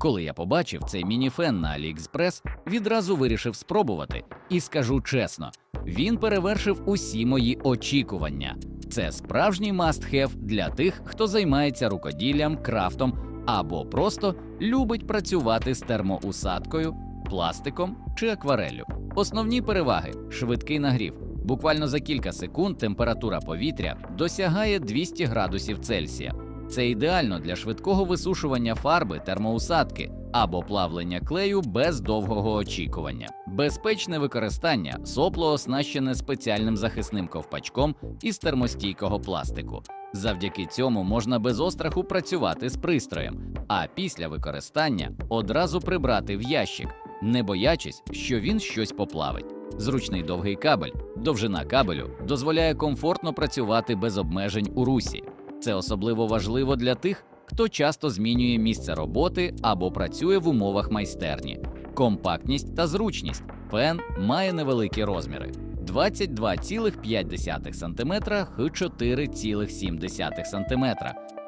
Коли я побачив цей мініфен на AliExpress, відразу вирішив спробувати. І скажу чесно, він перевершив усі мої очікування. Це справжній must-have для тих, хто займається рукоділлям, крафтом або просто любить працювати з термоусадкою, пластиком чи аквареллю. Основні переваги: швидкий нагрів. Буквально за кілька секунд температура повітря досягає 200 градусів Цельсія. Це ідеально для швидкого висушування фарби термоусадки або плавлення клею без довгого очікування. Безпечне використання сопло оснащене спеціальним захисним ковпачком із термостійкого пластику. Завдяки цьому можна без остраху працювати з пристроєм, а після використання одразу прибрати в ящик, не боячись, що він щось поплавить. Зручний довгий кабель, довжина кабелю дозволяє комфортно працювати без обмежень у русі. Це особливо важливо для тих, хто часто змінює місце роботи або працює в умовах майстерні. Компактність та зручність. Фен має невеликі розміри: 22,5 см і 4,7 см.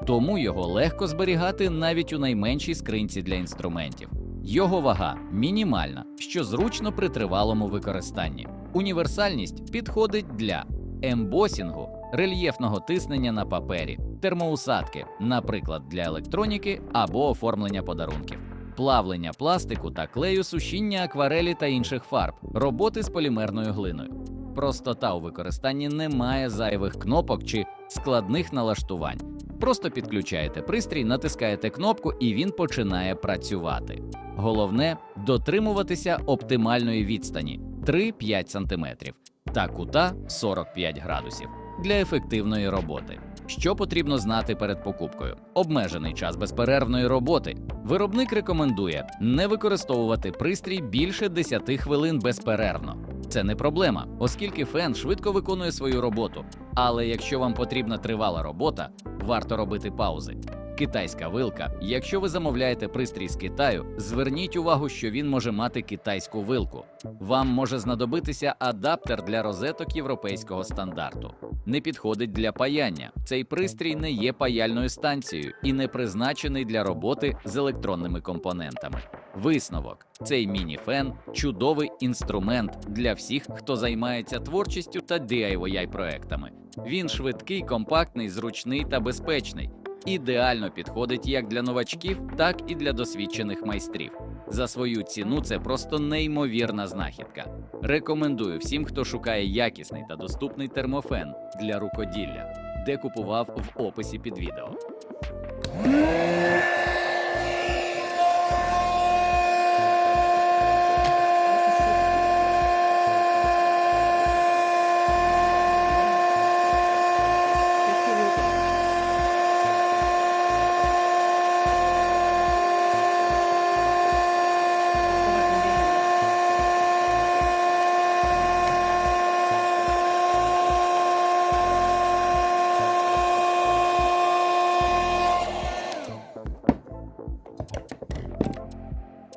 Тому його легко зберігати навіть у найменшій скринці для інструментів. Його вага мінімальна, що зручно при тривалому використанні. Універсальність підходить для ембосінгу, рельєфного тиснення на папері, термоусадки, наприклад, для електроніки або оформлення подарунків, плавлення пластику та клею, сушіння акварелі та інших фарб, роботи з полімерною глиною. Простота у використанні не має зайвих кнопок чи складних налаштувань. Просто підключаєте пристрій, натискаєте кнопку, і він починає працювати. Головне дотримуватися оптимальної відстані 3-5 см та кута 45 градусів для ефективної роботи. Що потрібно знати перед покупкою? Обмежений час безперервної роботи. Виробник рекомендує не використовувати пристрій більше 10 хвилин безперервно. Це не проблема, оскільки фен швидко виконує свою роботу. Але якщо вам потрібна тривала робота, варто робити паузи. Китайська вилка. Якщо ви замовляєте пристрій з Китаю, зверніть увагу, що він може мати китайську вилку. Вам може знадобитися адаптер для розеток європейського стандарту. Не підходить для паяння. Цей пристрій не є паяльною станцією і не призначений для роботи з електронними компонентами. Висновок: цей міні-фен чудовий інструмент для всіх, хто займається творчістю та DIY проектами. Він швидкий, компактний, зручний та безпечний. Ідеально підходить як для новачків, так і для досвідчених майстрів. За свою ціну це просто неймовірна знахідка. Рекомендую всім, хто шукає якісний та доступний термофен для рукоділля, де купував в описі під відео.